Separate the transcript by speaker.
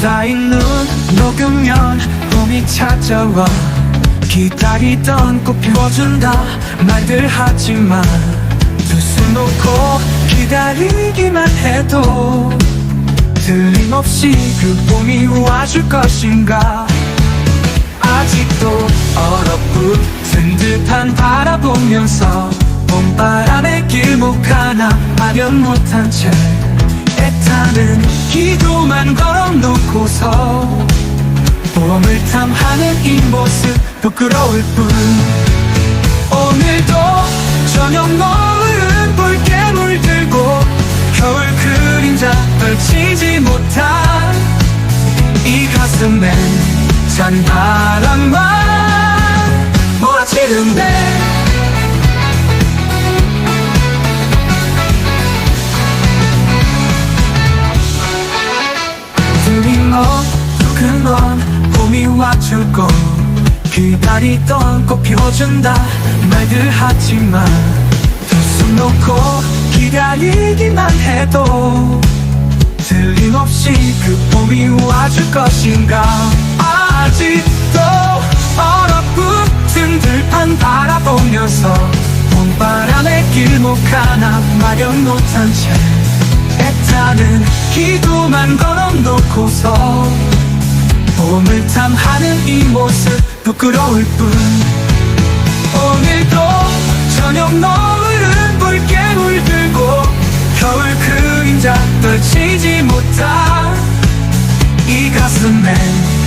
Speaker 1: 쌓인 눈 녹으면 봄이 찾아와. 기다리던 꽃 피워준다. 말들 하지만 두 손 놓고 기다리기만 해도 틀림없이 그 봄이 와줄 것인가. 아직도 얼어붙은 듯한 바라보면서 봄바람에 길목 하나 마련 못한 채 애타는 기도만 걸어놓고서 봄을 탐하는 이 모습 부끄러울 뿐. 오늘도 저녁 노을은 붉게 물들고 겨울 그림자 떨치지 못한 이 가슴엔 찬 바람만 몰아치는데 와줄 거 기다리던 꽃 피워준다. 말들 하지만 두손 놓고 기다리기만 해도 틀림없이 그 봄이 와줄 것인가. 아직도 얼어붙은 들판 바라보면서 봄바람에 길목 하나 마련 못한 채 애타는 기도만 걸어놓고서 봄을 탐하는 이 모습 부끄러울 뿐. 오늘도 저녁 노을은 붉게 물들고 겨울 그림자 떨치지 못한 이 가슴엔